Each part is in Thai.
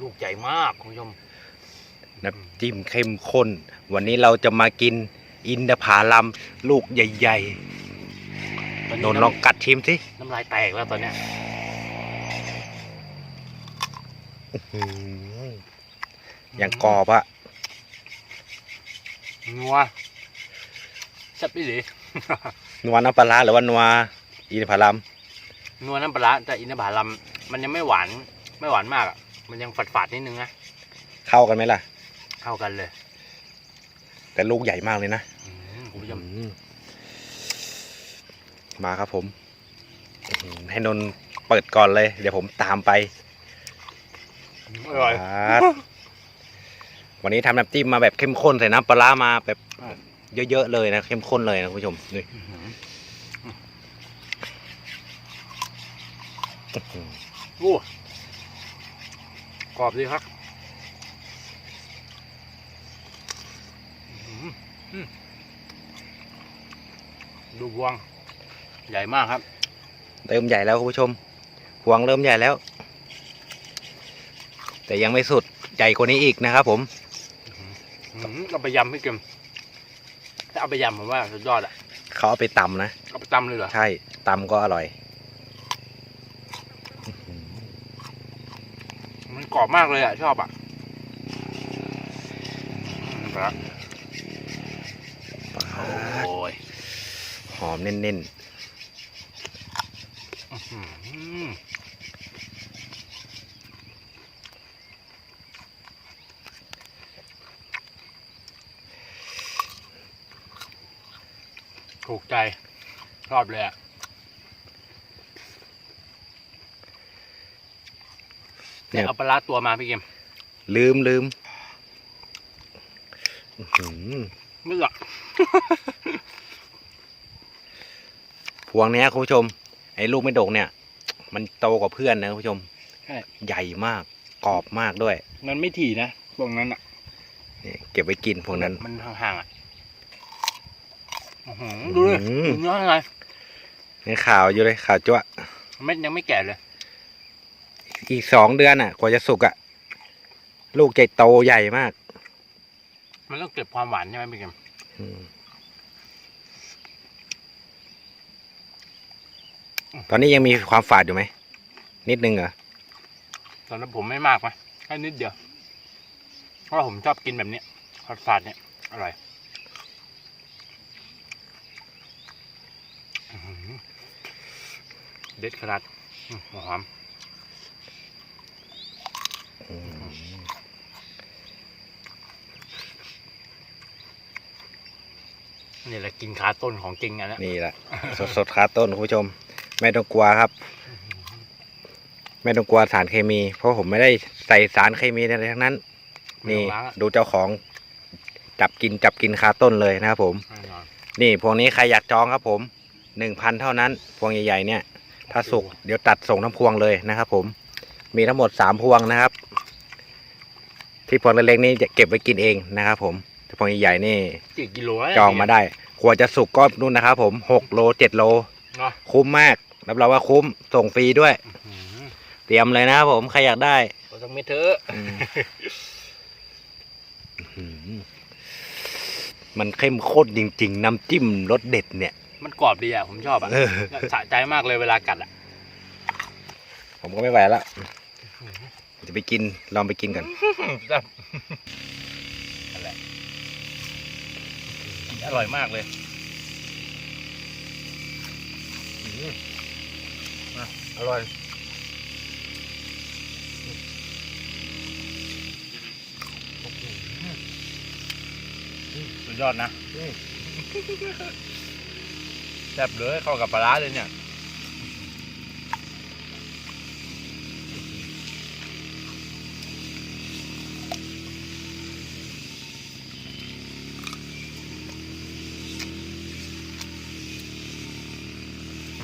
ลูกใหญ่มากคุณผู้ชมน้ำจิ้มเข้มข้น วันนี้เราจะมากินอินทผลัมลูกใหญ่ ๆ โดนลองกัดชิมสิ น้ำลายแตกแล้วตอนเนี้ยอืมอย่างกรอบอะนัวแซ่บอีหลีนัวน้ำปลาร้าหรือว่านัวอินทผลัมนัวน้ำปลาร้าแต่อินทผลัมมันยังไม่หวานไม่หวานมากอะ มันยังฝาดๆนิดนึงนะเข้ากันไหมล่ะ เข้ากันเลย แต่ลูกใหญ่มากเลยนะอืมคุณผู้ชมอืมมาครับผมอื้อหือให้นนท์เปิดก่อนเลย เดี๋ยวผมตามไปอร่อยครับวันนี้ทำน้ำจิ้มมาแบบเข้มข้นใส่น้ำปลาร้ามาแบบเยอะๆเลยนะเข้มข้นเลยนะคุณผู้ชมนี่อื้อหืออื้อหือโอ้ กรอบดีครับอื้อหืออืมดูบวง ใหญ่มากครับ เริ่มใหญ่แล้วคุณผู้ชมพวงเริ่มใหญ่แล้ว แต่ยังไม่สุดใหญ่กว่านี้อีกนะครับ ผมอื้อหือเอาไปยำให้เกิมถ้าเอาไปยำผมว่าสุดยอดอะเขาเอาไปตำนะเอาไปตำเลยเหรอใช่ตำก็อร่อย มันก รอบมากเลยอะ ชอบอะอืมครับโอ้ยหอมเน้นอื้อหือถูกใจ ชอบเลยอะ เนี่เนี่ยยเอาปลาร้าตัวมาพี่เกมลืมลืมอื้อหือไม่หรอกพวงเนี้ยคุณผู้ชม ไอ้ลูกไม่ดกเนี่ย มันโตกว่าเพื่อนนะคุณผู้ชมใช่ใหญ่มากกรอบมากด้วย มันไม่ถี่นะพวกนั้นอะนี่เก็บไว้กินพวกนั้น มันห่างๆอะอื้อหือดูดิอื้อหือดูเนื้ออะไรนี่ข่าวอยู่เลยข่าวจั่วเม็ดยังไม่แก่เลย อีกสองเดือนอะกว่าจะสุกอะ ลูกจะโตใหญ่มาก มันต้องเก็บความหวานใช่ไหมพี่เกมอืมตอนนี้ยังมีความฝาดอยู่ไหม นิดนึงเหรอ ตอนนั้นผมไม่มากนะแค่นิดเดียว เพราะว่าผมชอบกินแบบเนี้ยฝาดๆเนี่ย อร่อยอื้อหือเด็ดขนาดอื้อหอมอืม นี่แหละกินขาต้นของจริงอันเนี้ยนี่แหละ สดสดๆคาต้นคุณผู้ชม ไม่ต้องกลัวครับ ไม่ต้องกลัวสารเคมี เพราะผมไม่ได้ใส่สารเคมีอะไรทั้งนั้นไม่นี่ต้องล้างอะดูเจ้าของจับกินจับกินคาต้นเลยนะครับผมแน่นอนนี่พวงนี้ใครอยากจองครับผมหนึ่งพันเท่านั้น พวงใหญ่ๆเนี่ย ถ้าสุกเดี๋ยวตัดส่งทั้งพวงเลยนะครับผม มีทั้งหมดสามพวงนะครับ ที่พวงเล็กๆนี่จะเก็บไว้กินเองนะครับผมแต่พวงใหญ่ๆนี่กี่กิโลแล้วจองมาได้กว่าจะสุกก็นู่นนะครับผมหกโลเจ็ดโลเนาะคุ้มมากรับรองว่าคุ้มส่งฟรีด้วยอื้อหือเตรียมเลยนะครับผมใครอยากได้ขอสักเม็ดเถอะอืมอืมมันเข้มข้นจริง ๆ น้ำจิ้มรสเด็ดเนี่ย มันกรอบดีอะ ผมชอบอะเออสะใจมากเลยเวลากัดอะ ผมก็ไม่ไหวแล้ว จะไปกินลองไปกินกันนั่นแหละอร่อยมากเลยอะอร่อยสุดยอดนะแซ่บเลยเข้ากับปลาร้าเลยเนี่ย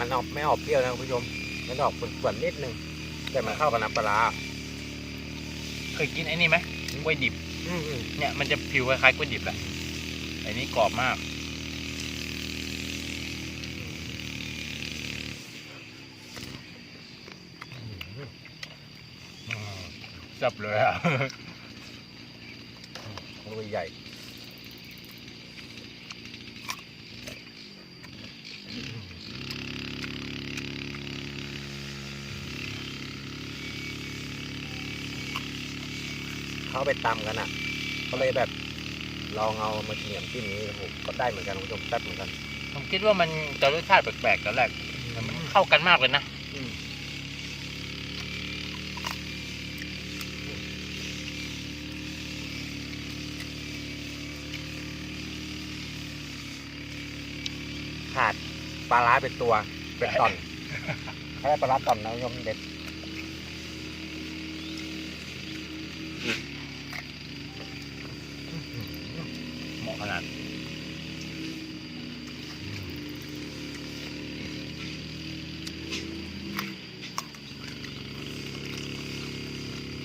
มันออกไม่ออกเปรี้ยวนะคุณผู้ชม มันออกเปรี้ยวๆนิดนึง แต่มันเข้ากับน้ำปลาร้าเคยกินไอ้นี่ไหมกล้วยดิบอืมเนี่ยมันจะผิวคล้ายๆกล้วยดิบแหละไอ้นี่กรอบมากแจับเลยอะลูกใหญ่ เขาเอาไปตำกันอะเขาเลยแบบลองเอามาเขียมจิ้มนี้โอ้โหก็ได้เหมือนกันคุณผู้ชมแซ่บเหมือนกัน ผมคิดว่ามันจะรสชาติแปลกๆตอนแรกแต่มันเข้ากันมากเลยนะขาดปลาร้าเป็นตัว เป็นตอน เขาได้ปลาร้าตอนนะคุณผู้ชมเด็ด เหมาะขนาด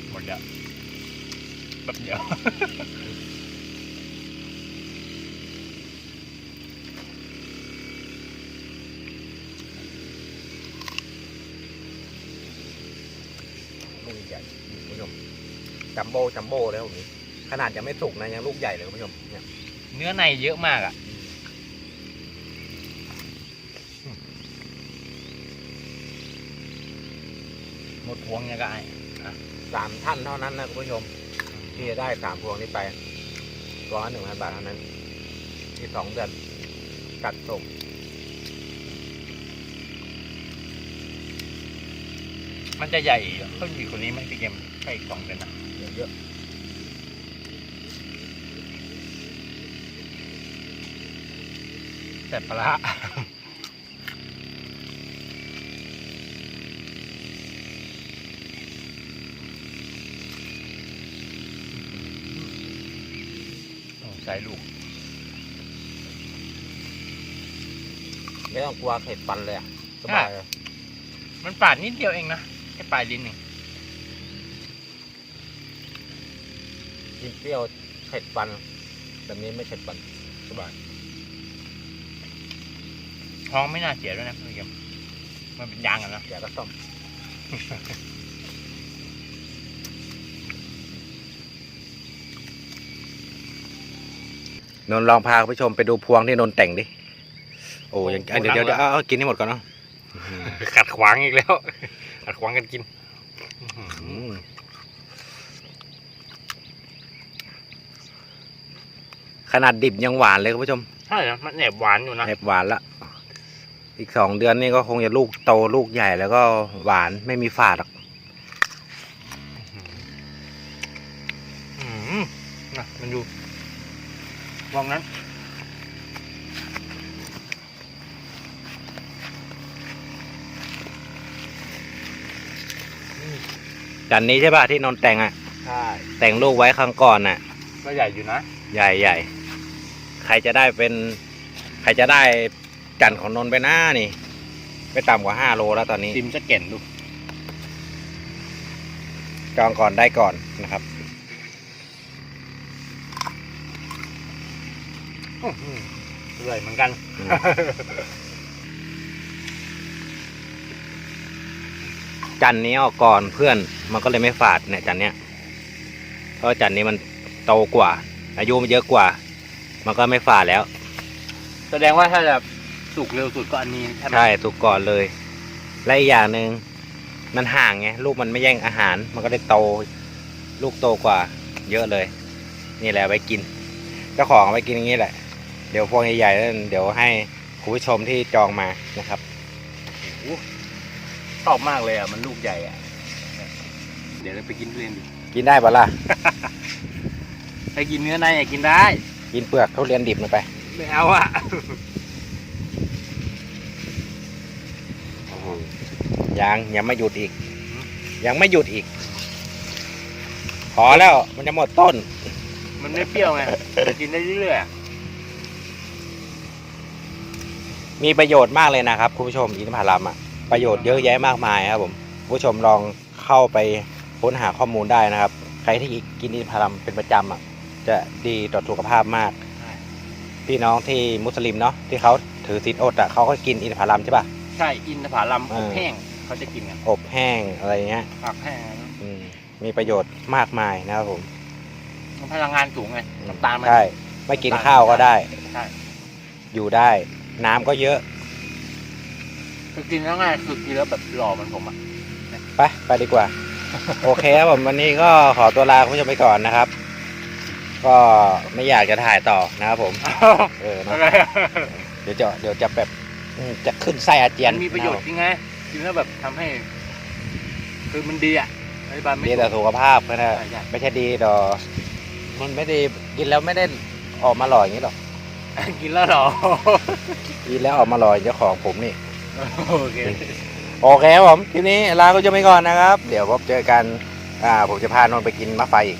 หมด แล้วแบบเดียวลูกใหญ่คุณผู้ชมจัมโบ้จัมโบ้เลยผมนี้ขนาดยังไม่สุกนะยังลูกใหญ่เลยคุณผู้ชมเนี่ยเนื้อในเยอะมากอะหมดพวงยังก็ไอ้ สามท่านเท่านั้นนะคุณผู้ชม ที่จะได้สามพวงนี้ไปพวงละหนึ่งพันบาทเท่านั้น ที่สองเดือนกัดส่งมันจะใหญ่ขึ้นอีกคนนี้ไหมพี่เกมใช่อีกสองเลยนะเยอะแต่ปลา ร้าโอ้ใส่ลูกๆไม่ต้องกลัวเผ็ดฟันเลยอะสบายเลยมันปาดนิดเดียวเองนะแค่ปลายลิ้นเองกินเปรี้ยวเผ็ดฟันแบบนี้ไม่เผ็ดฟันสบายท้องไม่น่าเสียด้วยนะพี่เกมมันเป็นยางอะนะอย่าก็ซ่อม นนท์ลองพาคุณผู้ชมไปดูพวงที่นนท์แต่งดิ โอ้ยังเดี๋ยวเดี๋ยวเดี๋ยวเอาเอากินให้หมดก่อนเนาะขัดขวางอีกแล้ว ขัดขวางกันกิน อืมขนาดดิบยังหวานเลยคุณผู้ชมใช่นะมันแอบหวานอยู่นะแอบหวานละ อีกสองเดือนนี่ก็คงจะลูกโตลูกใหญ่แล้วก็หวานไม่มีฝาดหรอก อืมนะมันอยู่วองนั้น จันนี้ใช่ป่ะที่นนท์แต่งอะ ใช่ แต่งลูกไว้ครั้งก่อนน่ะ ก็ใหญ่อยู่นะ ใหญ่ใหญ่ใครจะได้เป็น ใครจะได้จันของนนท์ไปหน้านี่ไม่ต่ำกว่าห้าโลแล้วตอนนี้ติมจะเก่นดู จองก่อนได้ก่อนนะครับอื้อหือเหนื่อยเหมือนกัน อืม จันนี้ออกก่อนเพื่อนมันก็เลยไม่ฝาดเนี่ยจันเนี้ยเพราะจันนี้มันโตกว่า อายุมันเยอะกว่า มันก็ไม่ฝาดแล้ว แสดงว่าถ้าจะสุกเร็วสุดก็อันนี้ใช่ไหมใช่สุกก่อนเลยและอีกอย่างหนึ่งมันห่างไงลูกมันไม่แย่งอาหาร มันก็ได้โต ลูกโตกว่า เยอะเลย นี่แหละไว้กินเจ้าของเอาไว้กินอย่างนี้แหละ เดี๋ยวพวงใหญ่ๆนั่นเดี๋ยวให้คุณผู้ชมที่จองมานะครับชอ บมากเลยอะ มันลูกใหญ่อะ เดี๋ยวเราไปกินทุเรียนดูกินได้ปะล่ะ ถ้ากินเนื้อในอะกินได้ กินเปลือกทุเรียนดิบลงไป ไม่เอาอะ ยังยังไม่หยุดอีก ยังไม่หยุดอีก พอแล้วมันจะหมดต้น มันไม่เปรี้ยวไงจะกินได้เรื่อยๆอะมีประโยชน์มากเลยนะครับ คุณผู้ชมอินทผลัมอะ ประโยชน์เยอะแยะมากมายครับผมคุณผู้ชมลองเข้าไปค้นหาข้อมูลได้นะครับ ใครที่กินอินทผลัมเป็นประจำอะจะดีต่อสุขภาพมาก พี่น้องที่มุสลิมเนาะที่เขาถือศีลอดอะเขาก็กินอินทผลัมใช่ป่ะใช่อินทผลัมเอออบแห้งเขาจะกินกันอบแห้งอะไรเงี้ยผักแห้งอืมมีประโยชน์มากมายนะครับผมพลังงานสูงไงน้ำตาลมันใช่ไม่กินข้าวก็ได้ใช่อยู่ได้ น้ำก็เยอะ คือกินแล้วไงคือกินแล้วแบบหล่อเหมันผมอะไปไปดีกว่า โอเคครับผมวันนี้ก็ขอตัวลาคุณผู้ชมไปก่อนนะครับ ก็ไม่อยากจะถ่ายต่อนะครับผม เออเนอะอะไรอะเดี๋ยวจะเดี๋ยวจะแบบอืมจะขึ้นไส้อาเจียนมันมีประโยชน์จริงไงกินแล้วแบบทำให้ คือมันดีอะอธิบายไม่ดีถูก ต่อสุขภาพนะใช่ใช่ ไม่ใช่ดีต่อมันไม่ได้กินแล้วไม่ได้ออกมาหล่ออย่างนี้หรอก กินแล้วเหรอ กินแล้วออกมาหล่ออย่างเจ้าของผมนี่ โอเค โอเคครับผมทีนี้ลาคุณผู้ชมไปก่อนนะครับ เดี๋ยวพบเจอกัน อ่า ผมจะพานนท์ไปกินมะไฟอีก